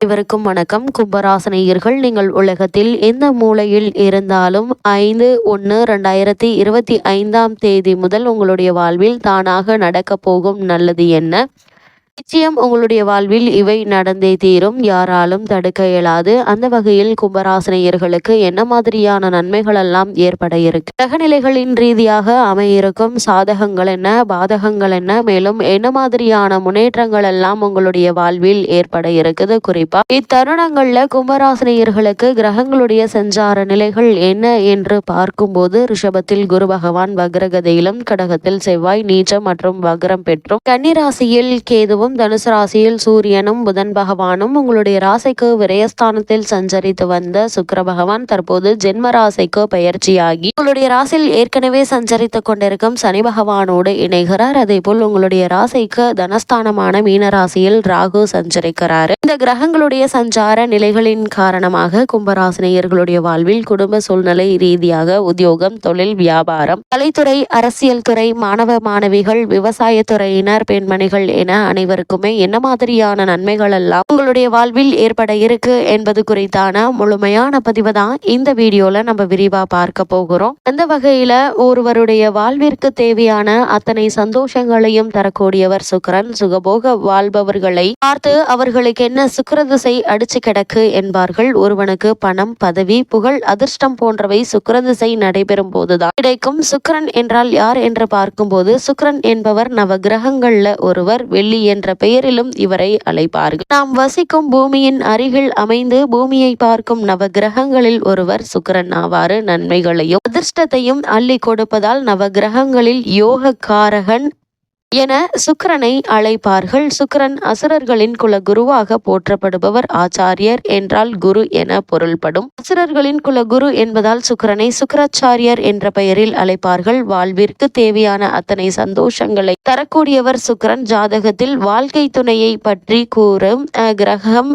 இவருக்கும் வணக்கம். கும்பராசனையர்கள் நீங்கள் உலகத்தில் எந்த மூலையில் இருந்தாலும் ஐந்து ஒன்று ரெண்டாயிரத்தி இருபத்தி ஐந்தாம் தேதி முதல் உங்களுடைய வாழ்வில் தானாக நடக்கப் போகும் நல்லது என்ன? நிச்சயம் உங்களுடைய வாழ்வில் இவை நடந்தே தீரும். யாராலும் தடுக்க இயலாது. அந்த வகையில் கும்பராசினியர்களுக்கு என்ன மாதிரியான நன்மைகள் எல்லாம் ஏற்பட இருக்கு? கிரகநிலைகளின் ரீதியாக அமையிருக்கும் சாதகங்கள் என்ன? பாதகங்கள் என்ன? மேலும் என்ன மாதிரியான முன்னேற்றங்கள் எல்லாம் உங்களுடைய வாழ்வில் ஏற்பட இருக்குது? குறிப்பா இத்தருணங்கள்ல கும்பராசினியர்களுக்கு கிரகங்களுடைய சஞ்சார நிலைகள் என்ன என்று பார்க்கும்போது ரிஷபத்தில் குரு பகவான் வக்ரகதையிலும் கடகத்தில் செவ்வாய் நீச்சம் மற்றும் வக்ரம் பெற்றும் கன்னிராசியில் கேதுவும் மாதம் தனுசு ராசியில் சூரியனும் புதன் பகவானும் உங்களுடைய ராசிக்கு விரயஸ்தானத்தில் சஞ்சரித்து வந்த சுக்கர பகவான் தற்போது ஜென்ம ராசிக்கு பயிற்சியாகி உங்களுடைய ராசியில் ஏற்கனவே சஞ்சரித்துக் கொண்டிருக்கும் சனி பகவானோடு இணைகிறார். அதே போல் உங்களுடைய ராசிக்கு தனஸ்தானமான மீன ராசியில் ராகு சஞ்சரிக்கிறார். இந்த கிரகங்களுடைய சஞ்சார நிலைகளின் காரணமாக கும்பராசினியர்களுடைய வாழ்வில் குடும்ப சூழ்நிலை ரீதியாக உத்தியோகம் தொழில் வியாபாரம் கலைத்துறை அரசியல் துறை மாணவ மாணவிகள் விவசாயத்துறையினர் பெண்மணிகள் என அனைவரும் அனைவருக்குமே என்ன மாதிரியான நன்மைகள் எல்லாம் உங்களுடைய வாழ்வில் ஏற்பட இருக்கு என்பது குறித்தான முழுமையான பதிவு தான் இந்த வீடியோல நம்ம விரிவா பார்க்க போகிறோம். அந்த வகையில ஒருவருடைய வாழ்விற்கு தேவையான அத்தனை சந்தோஷங்களையும் தரக்கூடியவர் சுக்கரன். சுகபோக வாழ்பவர்களை பார்த்து அவர்களுக்கு என்ன சுக்கரதிசை அடிச்சு கிடக்கு என்பார்கள். ஒருவனுக்கு பணம் பதவி புகழ் அதிர்ஷ்டம் போன்றவை சுக்கரதிசை நடைபெறும் போதுதான் கிடைக்கும். சுக்கரன் என்றால் யார் என்று பார்க்கும்போது சுக்கரன் என்பவர் நவ கிரகங்கள்ல ஒருவர். வெள்ளி என்ற என்ற பெயரிலும் இவரை அழைப்பார்கள். நாம் வசிக்கும் பூமியின் அருகில் அமைந்து பூமியை பார்க்கும் நவ கிரகங்களில் ஒருவர் சுக்கரன் ஆவாறு நன்மைகளையும் அதிர்ஷ்டத்தையும் அள்ளி கொடுப்பதால் நவ கிரகங்களில் யோக காரகன் என சுக்கரனை அழைப்பார்கள். சுக்கரன் அசுரர்களின் குல குருவாக போற்றப்படுபவர் ஆச்சாரியர் என்றால் குரு என பொருள்படும். அசுரர்களின் குல குரு என்பதால் சுக்கரனை சுக்கராச்சாரியர் என்ற பெயரில் அழைப்பார்கள். வாழ்விற்கு தேவையான அத்தனை சந்தோஷங்களை தரக்கூடியவர் சுக்கரன். ஜாதகத்தில் வாழ்க்கை துணையை பற்றி கூறும் கிரகம்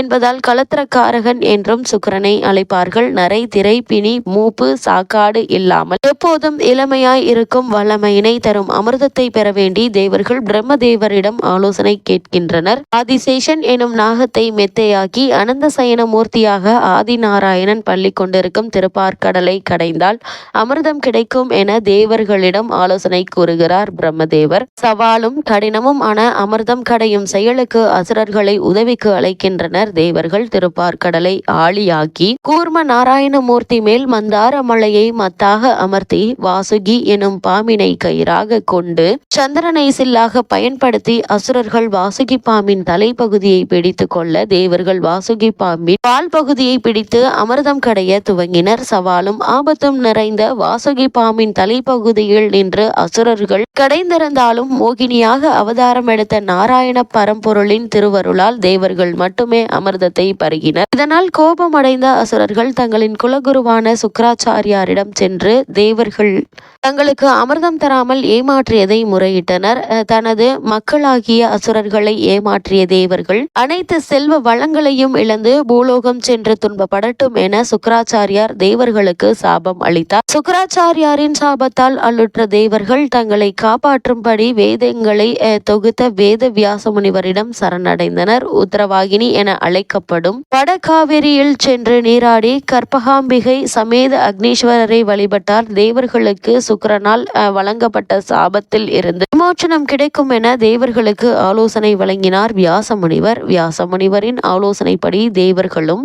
என்பதால் களத்திரக்காரகன் என்றும் சுக்கரனை அழைப்பார்கள். நரை திரை பிணி மூப்பு சாக்காடு இல்லாமல் எப்போதும் இளமையாய் இருக்கும் வல்லமையினை தரும் அமிர்தத்தை பெற வேண்டும். வேண்டி தேவர்கள் பிரம்மதேவரிடம் ஆலோசனை கேட்கின்றனர். ஆதிசேஷன் எனும் நாகத்தை மெத்தையாக்கி அனந்த சயன மூர்த்தியாக ஆதிநாராயணன் பள்ளி கொண்டிருக்கும் திருப்பார்கடலை கடைந்தால் அமிர்தம் கிடைக்கும் என தேவர்களிடம் ஆலோசனை கூறுகிறார் பிரம்மதேவர். சவாலும் கடினமும் ஆன அமிர்தம் கடையும் செயலுக்கு அசுரர்களை உதவிக்கு அழைக்கின்றனர் தேவர்கள். திருப்பார்கடலை ஆளியாக்கி கூர்ம நாராயணமூர்த்தி மேல் மந்தார மலையை மத்தாக அமர்த்தி வாசுகி எனும் பாம்பினை கயிறாக கொண்டு சந்திர சந்திரனை சில்லாக பயன்படுத்தி அசுரர்கள் வாசுகி பாம்பின் தலைப்பகுதியை பிடித்து கொள்ள தேவர்கள் வாசுகி பாம்பின் பால் பகுதியை பிடித்து அமிர்தம் கடைய துவங்கினர். சவாலும் ஆபத்தும் நிறைந்த வாசுகி பாம்பின் தலைப்பகுதியில் நின்று அசுரர்கள் கடைந்திருந்தாலும் மோகினியாக அவதாரம் எடுத்த நாராயண பரம்பொருளின் திருவருளால் தேவர்கள் மட்டுமே அமிர்தத்தை பருகினர். இதனால் கோபமடைந்த அசுரர்கள் தங்களின் குலகுருவான சுக்கராச்சாரியாரிடம் சென்று தேவர்கள் தங்களுக்கு அமிர்தம் தராமல் ஏமாற்றியதை முறையிட்டு விட்டனர் தனது மக்களாகிய அசுரர்களை ஏமாற்றிய தேவர்கள் அனைத்து செல்வ வளங்களையும் இழந்து பூலோகம் சென்று துன்பப்படட்டும் என சுக்கராச்சாரியார் தேவர்களுக்கு சாபம் அளித்தார். சுக்கராச்சாரியாரின் சாபத்தால் அல்லுற்ற தேவர்கள் தங்களை காப்பாற்றும்படி வேதங்களை தொகுத்த வேத வியாச முனிவரிடம் சரணடைந்தனர். உத்தரவாகினி என அழைக்கப்படும் வடகாவிரியில் சென்று நீராடி கற்பகாம்பிகை சமேத அக்னீஸ்வரரை வழிபட்டார். தேவர்களுக்கு சுக்கரனால் வழங்கப்பட்ட சாபத்தில் இருந்து விமோச்சனம் கிடைக்கும் என தேவர்களுக்கு ஆலோசனை வழங்கினார் வியாசமுனிவர். வியாசமுனிவரின் ஆலோசனைப்படி தேவர்களும்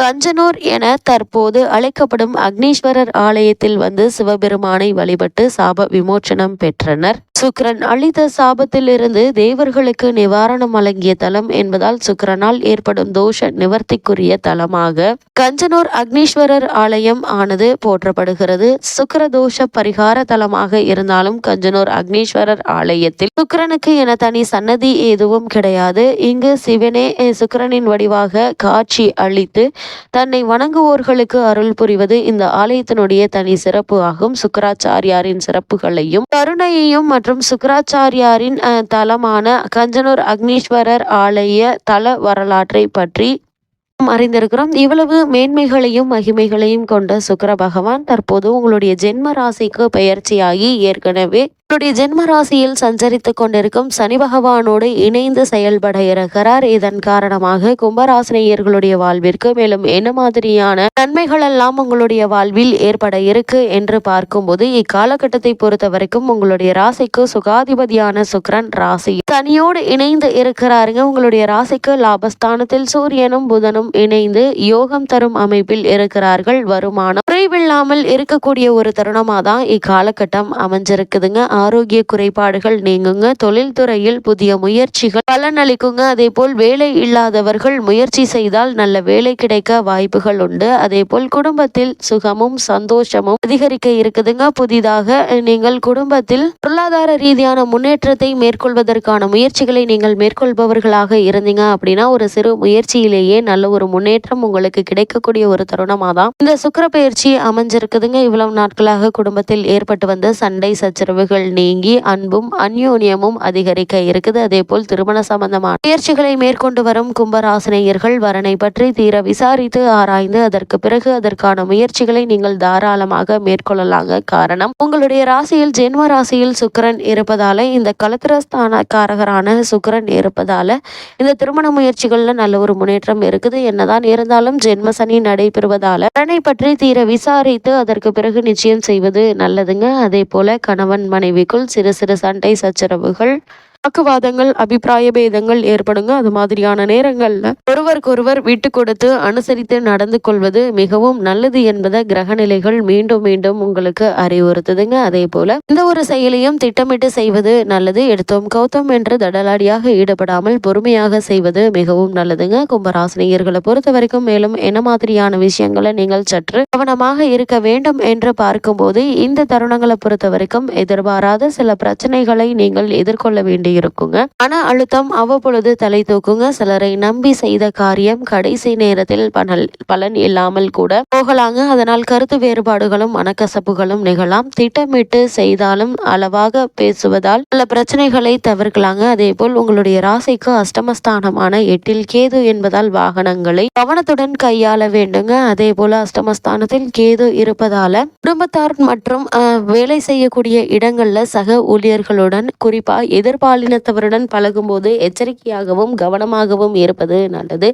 கஞ்சனூர் என தற்போது அழைக்கப்படும் அக்னீஸ்வரர் ஆலயத்தில் வந்து சிவபெருமானை வழிபட்டு சாப விமோச்சனம் பெற்றனர். சுக்கரன் அளித்த சாபத்தில் இருந்து தேவர்களுக்கு நிவாரணம் வழங்கிய தலம் என்பதால் சுக்கரனால் ஏற்படும் தோஷ நிவர்த்திக்குரிய தலமாக கஞ்சனூர் அக்னீஸ்வரர் ஆலயம் ஆனது போற்றப்படுகிறது. சுக்கர தோஷ பரிகார தலமாக இருந்தாலும் கஞ்சனூர் அக்னீஸ்வரர் ஆலயத்தில் சுக்கரனுக்கு என தனி சன்னதி எதுவும் கிடையாது. இங்கு சிவனே சுக்கரனின் வடிவாக காட்சி அளித்து தன்னை வணங்குவோர்களுக்கு அருள் புரிவது இந்த ஆலயத்தினுடைய தனி சிறப்பு ஆகும். சுக்கராச்சாரியாரின் சிறப்புகளையும் கருணையையும் மற்றும் சுக்கராச்சாரியாரின் தலமான கஞ்சனூர் அக்னீஸ்வரர் ஆலய தல வரலாற்றை பற்றி அறிந்திருக்கிறோம். இவ்வளவு மேன்மைகளையும் மகிமைகளையும் கொண்ட சுக்கர பகவான் தற்போது உங்களுடைய ஜென்ம ராசிக்கு பெயர்ச்சியாகி ஏற்கனவே உங்களுடைய ஜென்ம ராசியில் சஞ்சரித்துக் கொண்டிருக்கும் சனி பகவானோடு இணைந்து செயல்பட இருக்கிறார். இதன் காரணமாக கும்பராசினியர்களுடைய வாழ்விற்கு மேலும் என்ன மாதிரியான நன்மைகள் எல்லாம் உங்களுடைய வாழ்வில் ஏற்பட இருக்கு என்று பார்க்கும்போது இக்காலகட்டத்தை பொறுத்த வரைக்கும் உங்களுடைய ராசிக்கு சுகாதிபதியான சுக்ரன் ராசி. சனியோடு இணைந்து இருக்கிறாருங்க. உங்களுடைய ராசிக்கு லாபஸ்தானத்தில் சூரியனும் புதனும் இணைந்து யோகம் தரும் அமைப்பில் இருக்கிறார்கள். வருமானம் குறைவில்லாமல் இருக்கக்கூடிய ஒரு தருணமாக தான் இக்காலகட்டம் அமைஞ்சிருக்குதுங்க. ஆரோக்கிய குறைபாடுகள் நீங்குங்க. தொழில்துறையில் புதிய முயற்சிகள் பலனளிக்குங்க. அதே போல் வேலை இல்லாதவர்கள் முயற்சி செய்தால் நல்ல வேலை கிடைக்க வாய்ப்புகள் உண்டு. அதே போல் குடும்பத்தில் சுகமும் சந்தோஷமும் அதிகரிக்க இருக்குதுங்க. புதிதாக நீங்கள் குடும்பத்தில் பொருளாதார ரீதியான முன்னேற்றத்தை மேற்கொள்வதற்கான முயற்சிகளை நீங்கள் மேற்கொள்பவர்களாக இருந்தீங்க அப்படின்னா ஒரு சிறு முயற்சியிலேயே நல்ல ஒரு முன்னேற்றம் உங்களுக்கு கிடைக்கக்கூடிய ஒரு தருணமாக தான் இந்த சுக்கர பயிற்சி அமைஞ்சிருக்குதுங்க. இவ்வளவு நாட்களாக குடும்பத்தில் ஏற்பட்டு வந்த சண்டை சச்சரவுகள் நீங்கி அன்பும் அந்யோன்யமும் அதிகரிக்க இருக்குது. அதே போல் திருமண சம்பந்தமான முயற்சிகளை மேற்கொண்டு வரும் கும்பராசினியர்கள் வரனை பற்றி தீர விசாரித்து ஆராய்ந்து அதற்கு பிறகு அதற்கான முயற்சிகளை நீங்கள் தாராளமாக மேற்கொள்ளலாங்க. காரணம் உங்களுடைய ராசியில் ஜென்ம ராசியில் சுக்கரன் இருப்பதால இந்த கலத்திரஸ்தானக்காரகரான சுக்கரன் இருப்பதால இந்த திருமண முயற்சிகள்ல நல்ல ஒரு முன்னேற்றம் இருக்குது. என்னதான் இருந்தாலும் ஜென்ம சனி நடைபெறுவதால வரனை பற்றி தீர விசாரித்து அதற்கு பிறகு நிச்சயம் செய்வது நல்லதுங்க. அதே போல கணவன் மனைவி மனைவிக்குள் சிறு சிறு சண்டை சச்சரவுகள் வாக்குவாதங்கள் அபிப்பிராய பேதங்கள் ஏற்படுங்க. அது மாதிரியான நேரங்கள்ல ஒருவருக்கொருவர் விட்டு கொடுத்து அனுசரித்து நடந்து கொள்வது மிகவும் நல்லது என்பதை கிரகநிலைகள் மீண்டும் மீண்டும் உங்களுக்கு அறிவுறுத்துதுங்க. அதே போல இந்த ஒரு செயலையும் திட்டமிட்டு செய்வது நல்லது. எடுத்தோம் கௌதம் என்று தடலாடியாக ஈடுபடாமல் பொறுமையாக செய்வது மிகவும் நல்லதுங்க. கும்பராசினியர்களை பொறுத்த வரைக்கும் மேலும் என்ன மாதிரியான விஷயங்களை நீங்கள் சற்று கவனமாக இருக்க வேண்டும் என்று பார்க்கும்போது இந்த தருணங்களை பொறுத்த வரைக்கும் எதிர்பாராத சில பிரச்சனைகளை நீங்கள் எதிர்கொள்ள வேண்டிய இருக்குங்க. மன அழுத்தம் அவ்வப்பொழுது தலை தூக்குங்க. சிலரை நம்பி செய்த காரியம் கடைசி நேரத்தில் பலன் பலன் இல்லாமல் கூட போகலாங்க. அதனால் கருத்து வேறுபாடுகளும் மனக்கசப்புகளும் நிகழலாம். திட்டமிட்டு செய்தாலும் அளவாக பேசுவதால் பல பிரச்சனைகளை தவிர்க்கலாங்க. அதே போல் உங்களுடைய ராசிக்கு அஷ்டமஸ்தானமான எட்டில் கேது என்பதால் வாகனங்களை கவனத்துடன் கையாள வேண்டுங்க. அதே போல அஷ்டமஸ்தானத்தில் கேது இருப்பதால குடும்பத்தார் மற்றும் வேலை செய்யக்கூடிய இடங்கள்ல சக ஊழியர்களுடன் குறிப்பா எதிர்பார்ப்பு பாலினத்தவருடன் பழகும்போது எச்சரிக்கையாகவும் கவனமாகவும் இருப்பது நல்லது.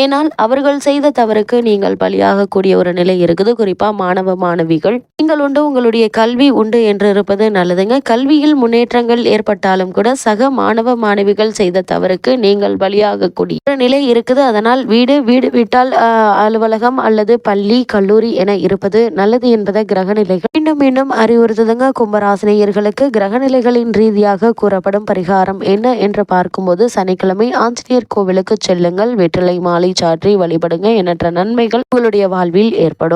ஏனால் அவர்கள் செய்த தவறுக்கு நீங்கள் பலியாகக்கூடிய ஒரு நிலை இருக்குது. குறிப்பா மாணவ மாணவிகள். நீங்கள் உண்டு உங்களுடைய கல்வி உண்டு என்று இருப்பது நல்லதுங்க. கல்வியில் முன்னேற்றங்கள் ஏற்பட்டாலும் கூட சக மாணவ மாணவிகள் செய்த தவறுக்கு நீங்கள் பலியாகக்கூடிய ஒரு நிலை இருக்குது. அதனால் வீடு வீடு விட்டால் அலுவலகம் அல்லது பள்ளி கல்லூரி என இருப்பது நல்லது என்பதை கிரகநிலைகள் மீண்டும் மீண்டும் அறிவுறுத்துதுங்க. கும்பராசினியர்களுக்கு கிரகநிலைகளின் ரீதியாக கூறப்படும் பரிகாரம் பரிகாரம் என்ன என்று பார்க்கும்போது சனிக்கிழமை ஆஞ்சநேயர் கோவிலுக்கு செல்லுங்கள் வெற்றிலை மாலை சாற்றி வழிபடுங்க எண்ணற்ற நன்மைகள் உங்களுடைய வாழ்வில் ஏற்படும்.